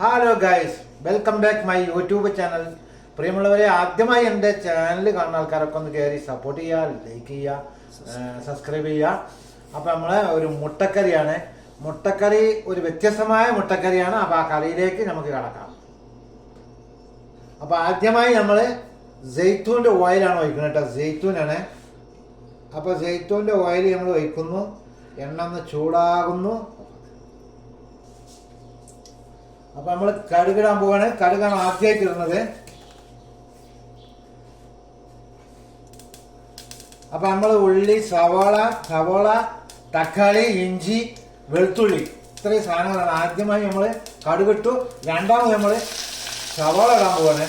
Hello guys welcome back my YouTube channel പ്രിയമുള്ളവരെ ആദ്യമായി എന്റെ ചാനൽ കാണുന്ന ആൾക്കാരൊക്കെ ഒന്ന് കയറി സപ്പോർട്ട് ചെയ്യുക ലൈക്ക് ചെയ്യുക സബ്സ്ക്രൈബ് ചെയ്യുക. അപ്പം നമ്മൾ ഒരു മുട്ടക്കറിയാണ്. മുട്ടക്കറി ഒരു വ്യത്യസ്തമായ മുട്ടക്കറിയാണ്. അപ്പം ആ കറിയിലേക്ക് നമുക്ക് കടക്കാം. അപ്പം ആദ്യമായി നമ്മൾ ജെയ്ത്തൂന്റെ ഓയിലാണ് ഒഴിക്കുന്നത് കേട്ടോ. ജെയ്ത്തൂനാണ് അപ്പോൾ ജെയ്ത്തൂന്റെ ഓയിൽ നമ്മൾ ഒഴിക്കുന്നു. എണ്ണ ഒന്ന് ചൂടാകുന്നു. അപ്പൊ നമ്മൾ കടുകിടാൻ പോവാണ്. കടുകാണ് ആദ്യമായിട്ട് ഇടുന്നത്. അപ്പൊ നമ്മൾ ഉള്ളി സവാള സവാള തക്കാളി ഇഞ്ചി വെളുത്തുള്ളി. ഇത്രയും സാധനങ്ങളാണ്. ആദ്യമായി നമ്മൾ കടുകിട്ടു. രണ്ടാമത് നമ്മൾ സവാള ഇടാൻ പോവാണ്.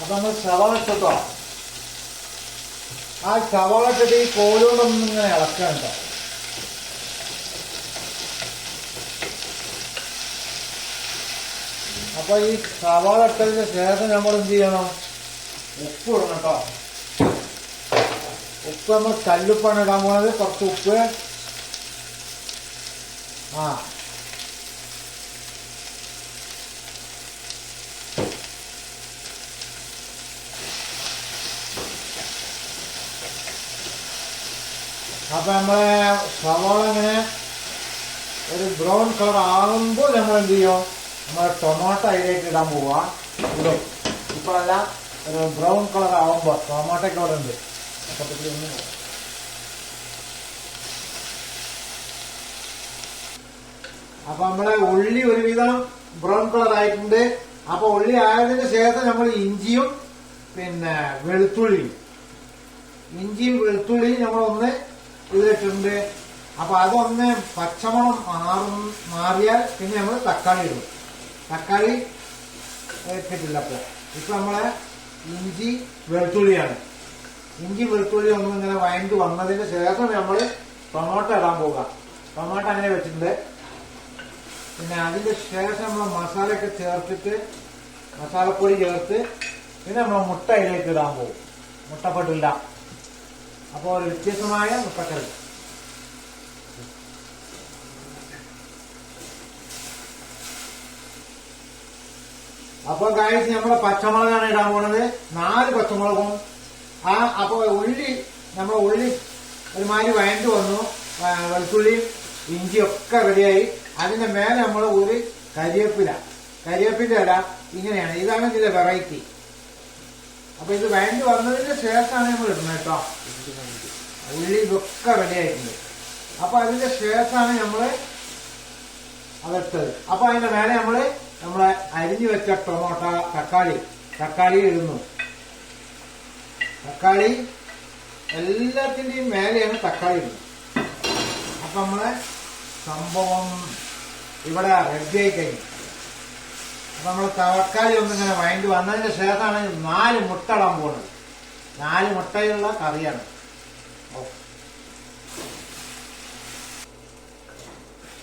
അപ്പൊ നമ്മൾ സവാള ഇട്ടോ ആ സവാള ഇട്ടിട്ട് ഈ കോലുകൊണ്ടൊന്നും ഇങ്ങനെ ഇളക്കാൻ അപ്പൊ ഈ സവാള ഇട്ടതിന് ശേഷം നമ്മൾ എന്ത് ചെയ്യണം? ഉപ്പ് ഇടണം കേട്ടോ. ഉപ്പ് നമ്മൾ കല്ലുപ്പാണ് ഇടാൻ പോണത്. കുറച്ച് ഉപ്പ്. ആ. അപ്പൊ നമ്മളെ സവാള ഇങ്ങനെ ഒരു ബ്രൗൺ കളർ ആകുമ്പോൾ നമ്മൾ എന്ത് ചെയ്യും? നമ്മൾ ടൊമാറ്റോ അതിലേക്ക് ഇടാൻ പോവാ. ഇടും. ഇപ്പോഴല്ല ഒരു ബ്രൗൺ കളർ ആകുമ്പോൾ ടൊമാറ്റോ അവിടെ ഉണ്ട്. അപ്പൊ നമ്മളെ ഉള്ളി ഒരുവിധം ബ്രൗൺ കളർ ആയിട്ടുണ്ട്. അപ്പൊ ഉള്ളി ആയതിനു ശേഷം നമ്മൾ ഇഞ്ചിയും പിന്നെ വെളുത്തുള്ളിയും. ഇഞ്ചിയും വെളുത്തുള്ളിയും നമ്മളൊന്ന് ഇതിലിട്ടുണ്ട്. അപ്പൊ അതൊന്ന് പച്ചമണം മാറും മാറിയാൽ പിന്നെ നമ്മൾ തക്കാളി ഇടും. തക്കാളി ഇട്ടിട്ടില്ല അപ്പൊ ഇപ്പൊ നമ്മളെ ഇഞ്ചി വെളുത്തുള്ളിയാണ്. ഇഞ്ചി വെളുത്തുള്ളി ഒന്നും ഇങ്ങനെ വഴണ്ട് വന്നതിന് ശേഷം നമ്മൾ ടൊമാറ്റോ ഇടാൻ പോവുക. ടൊമാറ്റോ അങ്ങനെ വെച്ചിട്ടുണ്ട്. പിന്നെ അതിന്റെ ശേഷം നമ്മൾ മസാലയൊക്കെ ചേർത്തിട്ട് മസാലപ്പൊടി ചേർത്ത് പിന്നെ നമ്മൾ മുട്ട അതിലേക്ക് ഇടാൻ പോകും മുട്ടപ്പെട്ടില്ല അപ്പോൾ ഒരു വ്യത്യസ്തമായ മുട്ടക്കറി. അപ്പൊ കാഴ്ച നമ്മളെ പച്ചമുളകാണ് ഇടാൻ പോണത്. നാല് പച്ചമുളകും. ആ അപ്പൊ ഉള്ളി നമ്മൾ ഉള്ളി ഒരുമാതിരി വയണ്ടു വന്നു. വെളുത്തുള്ളിയും ഇഞ്ചിയൊക്കെ റെഡിയായി അതിന്റെ മേലെ നമ്മൾ ഒരു കരിയപ്പില. കരിവേപ്പിന്റെ ഇല ഇങ്ങനെയാണ്. ഇതാണ് ഇതിന്റെ വെറൈറ്റി അപ്പൊ ഇത് വഴണ്ട് വന്നതിന് ശേഷമാണ് നമ്മൾ ഇടുന്നത് കേട്ടോ. ഉള്ളി ഇതൊക്കെ റെഡി ആയിട്ടുണ്ട്. അപ്പൊ അതിന്റെ ശേഷമാണ് നമ്മൾ അതെടുത്തത്. അപ്പൊ അതിന്റെ മേലെ നമ്മൾ നമ്മളെ അരിഞ്ഞു വെച്ച ടൊമാട്ട തക്കാളി. തക്കാളി ഇടുന്നു. തക്കാളി എല്ലാത്തിന്റെയും മേലെയാണ് തക്കാളി ഇടുന്നത്. അപ്പൊ നമ്മളെ സംഭവം ഇവിടെ റെഡിയായി കഴിഞ്ഞു. അപ്പൊ നമ്മൾ തക്കാളി ഒന്നിങ്ങനെ വയണ്ടി വന്നതിന് ശേഷമാണ് നാല് മുട്ട ഇടാൻ പോകുന്നത്. നാല് മുട്ടയുള്ള കറിയാണ്.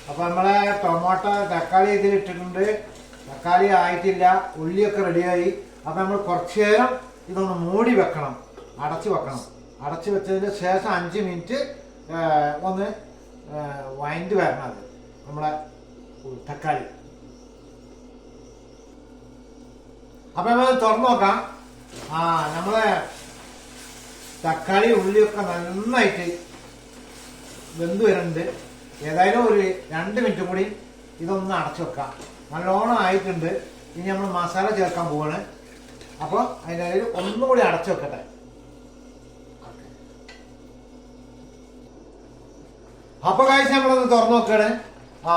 അപ്പൊ നമ്മളെ ടൊമാറ്റോ തക്കാളി ഇതിലിട്ടിട്ടുണ്ട്. തക്കാളി ആയിട്ടില്ല ഉള്ളിയൊക്കെ റെഡിയായി അപ്പം നമ്മൾ കുറച്ച് നേരം ഇതൊന്ന് മൂടി വെക്കണം അടച്ചു വെക്കണം. അടച്ചു വെച്ചതിന് ശേഷം അഞ്ച് മിനിറ്റ് ഒന്ന് വൈൻഡ് വരണം അത്. നമ്മളെ തക്കാളി. അപ്പം നമ്മൾ തുറന്നു നോക്കാം. ആ നമ്മളെ തക്കാളി ഉള്ളിയൊക്കെ നന്നായിട്ട് വെന്ത് വരുന്നുണ്ട്. ഏതായാലും ഒരു രണ്ട് മിനിറ്റും കൂടി ഇതൊന്ന് അടച്ചു വെക്കാം. നല്ലോണം ആയിട്ടുണ്ട്. ഇനി നമ്മൾ മസാല ചേർക്കാൻ പോവാണ്. അപ്പോൾ അതിന്റെ ഇടയിൽ ഒന്നും കൂടി അടച്ചു വെക്കട്ടെ. അപ്പൊ കാഴ്ച നമ്മളൊന്ന് തുറന്നു നോക്കുകയാണ് ആ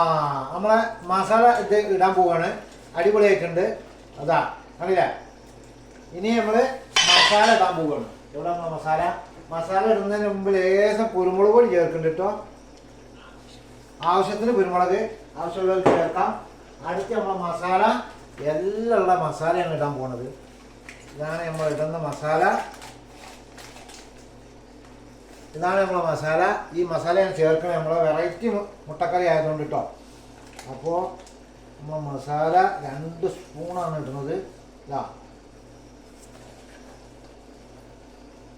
നമ്മളെ മസാല ഇത് ഇടാൻ പോവാണ്. അടിപൊളിയായിട്ടുണ്ട്. അതാ അല്ല ഇനി നമ്മൾ മസാല ഇടാൻ പോവാണ്. എവിടെ നമ്മളെ മസാല? മസാല ഇടുന്നതിന് മുമ്പ് ലേശം കുരുമുളക് പൊടി ചേർക്കുന്നുണ്ട് കേട്ടോ. ആവശ്യത്തിന് കുരുമുളക് ആവശ്യമുള്ളവർക്ക് ചേർക്കാം. അടുത്ത് നമ്മളെ മസാല എല്ലാം മസാലയാണ് ഇടാൻ പോണത്. ഇതാണ് നമ്മൾ ഇടുന്ന മസാല. ഇതാണ് നമ്മളെ മസാല. ഈ മസാലയാണ് ചേർക്കുന്നത് നമ്മളെ വെറൈറ്റി മുട്ടക്കറി ആയതുകൊണ്ട് കേട്ടോ അപ്പോൾ നമ്മൾ മസാല രണ്ട് സ്പൂണാണ് ഇടുന്നത്. ഇതാ.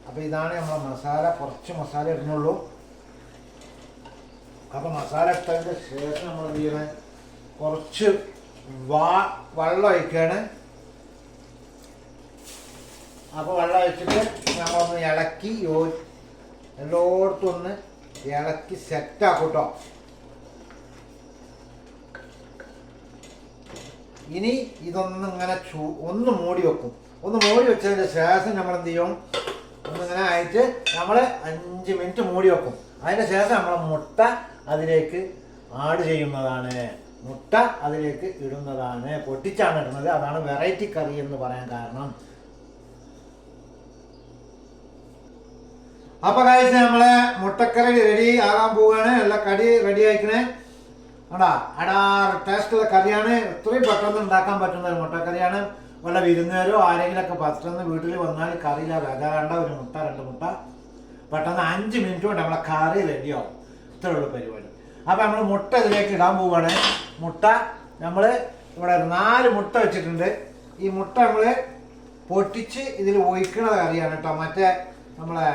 അപ്പോൾ ഇതാണ് നമ്മളെ മസാല. കുറച്ച് മസാല ഇടുന്നുള്ളൂ. അപ്പോൾ മസാല ഇട്ടതിന്റെ ശേഷം നമ്മൾ എന്ത് ചെയ്യണേ? കുറച്ച് വാ വെള്ളം ഒഴിക്കുകയാണ് അപ്പൊ വെള്ളം ഒഴിച്ചിട്ട് നമ്മളൊന്ന് ഇളക്കി യോ എല്ലായിടത്തും ഒന്ന് ഇളക്കി സെറ്റാക്കും കേട്ടോ ഇനി ഇതൊന്നും ഇങ്ങനെ ചൂ ഒന്ന് മൂടി വെക്കും. ഒന്ന് മൂടി വെച്ചതിന് ശേഷം നമ്മൾ എന്ത് ചെയ്യും? ഒന്നിങ്ങനെ ആയിട്ട് നമ്മൾ അഞ്ച് മിനിറ്റ് മൂടി വെക്കും. അതിന് ശേഷം നമ്മൾ മുട്ട അതിലേക്ക് ആഡ് ചെയ്യുന്നതാണ്. മുട്ട അതിലേക്ക് ഇടുന്നതാണ്. പൊട്ടിച്ചാണ് ഇടുന്നത്. അതാണ് വെറൈറ്റി കറി എന്ന് പറയാൻ കാരണം. അപ്പൊ കഴിച്ച് നമ്മളെ മുട്ടക്കറി റെഡി ആകാൻ പോവുകയാണ് എല്ലാ കടി റെഡി ആയിക്കണേ. അടാ അടാർ ടേസ്റ്റുള്ള കറിയാണ്. ഇത്രയും പെട്ടെന്ന് ഉണ്ടാക്കാൻ പറ്റുന്ന ഒരു മുട്ടക്കറിയാണ്. വല്ല വിരുന്നുകാരോ ആരെങ്കിലൊക്കെ പെട്ടെന്ന് വീട്ടിൽ വന്നാൽ കറിയില്ല വില വേണ്ട ഒരു മുട്ട രണ്ട് മുട്ട. പെട്ടെന്ന് അഞ്ച് മിനിറ്റ് കൊണ്ട് നമ്മളെ കറി റെഡിയാവും ഇത്രയുള്ള പരിപാടി. അപ്പൊ നമ്മൾ മുട്ട ഇതിലേക്ക് ഇടാൻ പോവുകയാണ് മുട്ട നമ്മൾ ഇവിടെ നാല് മുട്ട വെച്ചിട്ടുണ്ട്. ഈ മുട്ട നമ്മൾ പൊട്ടിച്ച് ഇതിൽ ഒഴിക്കണ കറിയാണ് കേട്ടോ. മറ്റേ നമ്മളെ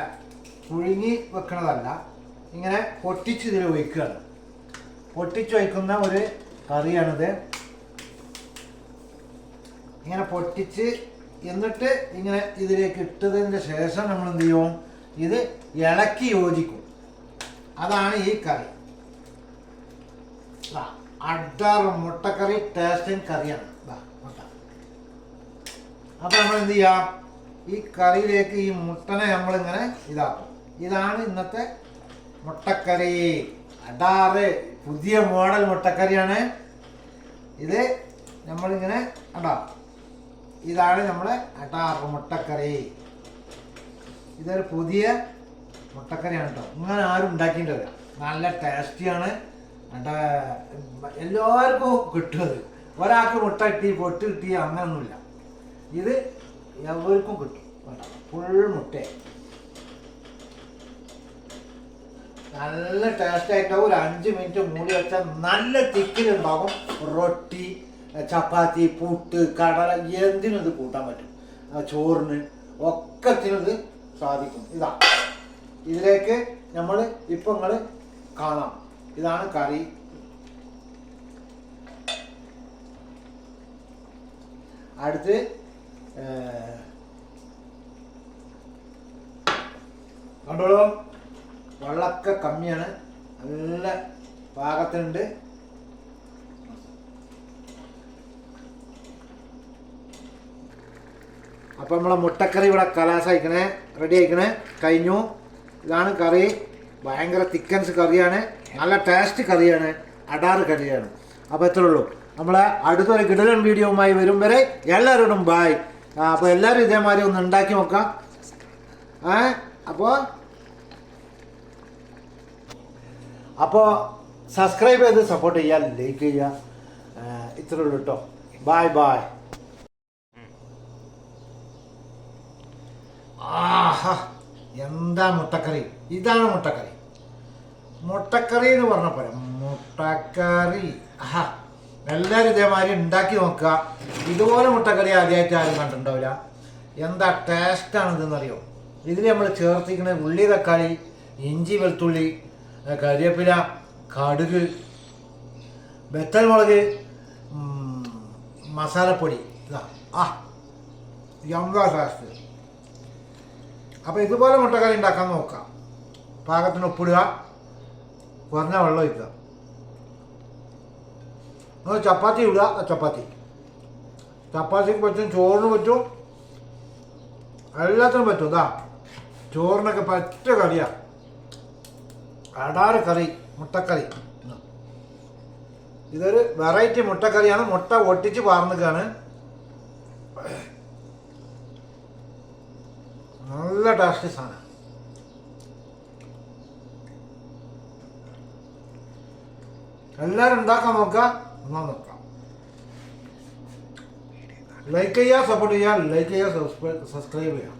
പുഴുങ്ങി വെക്കണതല്ല. ഇങ്ങനെ പൊട്ടിച്ച് ഇതിൽ ഒഴിക്കുകയാണ്. പൊട്ടിച്ച് വയ്ക്കുന്ന ഒരു കറിയാണിത്. ഇങ്ങനെ പൊട്ടിച്ച് എന്നിട്ട് ഇങ്ങനെ ഇതിലേക്ക് ഇട്ടതിന് ശേഷം നമ്മൾ എന്ത് ചെയ്യും? ഇത് ഇളക്കി യോജിക്കും. അതാണ് ഈ കറി. ദാ, അഡാർ മുട്ടക്കറി ടേസ്റ്റിംഗ് കറിയാണ്. മുട്ട. അപ്പൊ നമ്മൾ എന്ത് ചെയ്യാം? ഈ കറിയിലേക്ക് ഈ മുട്ടനെ നമ്മളിങ്ങനെ ഇതാക്കും. ഇതാണ് ഇന്നത്തെ മുട്ടക്കറി. അടാറ് പുതിയ മോഡൽ മുട്ടക്കറിയാണ്. ഇത് നമ്മളിങ്ങനെ അടാ ഇതാണ് നമ്മളെ അടാറ് മുട്ടക്കറി. ഇതൊരു പുതിയ മുട്ടക്കറിയാണ് കേട്ടോ ഇങ്ങനെ ആരും ഉണ്ടാക്കിയിട്ടില്ല. നല്ല ടേസ്റ്റിയാണ് എല്ലാവർക്കും കിട്ടും അത്. ഒരാൾക്ക് മുട്ട കിട്ടി പൊട്ട് കിട്ടി അങ്ങനൊന്നുമില്ല. ഇത് എവർക്കും കിട്ടും ഫുൾ മുട്ട. നല്ല ടേസ്റ്റ് ആയിട്ടാവും. ഒരു അഞ്ച് മിനിറ്റ് മൂടി വെച്ചാൽ നല്ല തിക്കിലുണ്ടാകും റൊട്ടി ചപ്പാത്തി പുട്ട് കടല എന്തിനും ഇത് കൂട്ടാൻ പറ്റും. ചോറിന് ഒക്കത്തിനും ഇത് സാധിക്കും. ഇതാ. ഇതിലേക്ക് നമ്മൾ ഇപ്പൊ നിങ്ങൾ കാണാം. ഇതാണ് കറി. അടുത്ത് കണ്ടോളൂ? വെള്ളമൊക്കെ കമ്മിയാണ്. നല്ല പാകത്തിനുണ്ട്. അപ്പൊ നമ്മളെ മുട്ടക്കറി ഇവിടെ കലാസ് അയക്കണേ റെഡി ആയിക്കണേ കഴിഞ്ഞു. ഇതാണ് കറി. ഭയങ്കര തിക്കൻസ് കറിയാണ് നല്ല ടേസ്റ്റ് കറിയാണ് അടാറ് കറിയാണ്. അപ്പോൾ എത്ര ഉള്ളൂ. നമ്മളെ അടുത്തൊരു കിടലൻ വീഡിയോവുമായി വരും വരെ എല്ലാവരോടും ബായ് അപ്പോൾ എല്ലാവരും ഇതേമാതിരി ഒന്ന് ഉണ്ടാക്കി നോക്കാം. ഏ അപ്പോൾ അപ്പോൾ സബ്സ്ക്രൈബ് ചെയ്ത് സപ്പോർട്ട് ചെയ്യുക ലൈക്ക് ചെയ്യുക. ഇത്ര ഉള്ളൂ കേട്ടോ. ബായ് ബായ് ആഹാ എന്താ മുട്ടക്കറി? ഇതാണ് മുട്ടക്കറി. മുട്ടക്കറി എന്ന് പറഞ്ഞ പോലെ മുട്ടക്കറി ആഹാ എല്ലാവരും ഇതേമാതിരി ഉണ്ടാക്കി നോക്കുക. ഇതുപോലെ മുട്ടക്കറി ആദ്യമായിട്ട് ആരും കണ്ടിട്ടുണ്ടാവില്ല. എന്താ ടേസ്റ്റാണ് ഇതെന്നറിയോ ഇതിൽ നമ്മൾ ചേർത്തിക്കുന്ന ഉള്ളി തക്കാളി ഇഞ്ചി വെളുത്തുള്ളി കരിയപ്പില കടുക് വെത്തൽമുളക് മസാലപ്പൊടി. ഇതാ ആ എന്താ ടേസ്റ്റ് അപ്പോൾ ഇതുപോലെ മുട്ടക്കറി ഉണ്ടാക്കാൻ നോക്കാം. പാകത്തിന് ഉപ്പിടുക കുറഞ്ഞ വെള്ളം ഒഴിക്കുക. നിങ്ങൾ ചപ്പാത്തി ഇടുക. ചപ്പാത്തി. ചപ്പാത്തിക്ക് പറ്റും ചോറിന് പറ്റും. എല്ലാത്തിനും പറ്റും. ഇതാ ചോറിനൊക്കെ പറ്റ കറിയാ അടാറ് കറി മുട്ടക്കറി. ഇതൊരു വെറൈറ്റി മുട്ടക്കറിയാണ്. മുട്ട ഒട്ടിച്ച് പാർന്നിക്കാണ്. നല്ല ടേസ്റ്റ് സാധനം. എല്ലാവരും ഉണ്ടാക്കാൻ നോക്കാം എന്നാ നോക്കാം ലൈക്ക് ചെയ്യുക സപ്പോർട്ട് ചെയ്യുക ലൈക്ക് ചെയ്യുക സബ്സ്ക്രൈബ് ചെയ്യുക.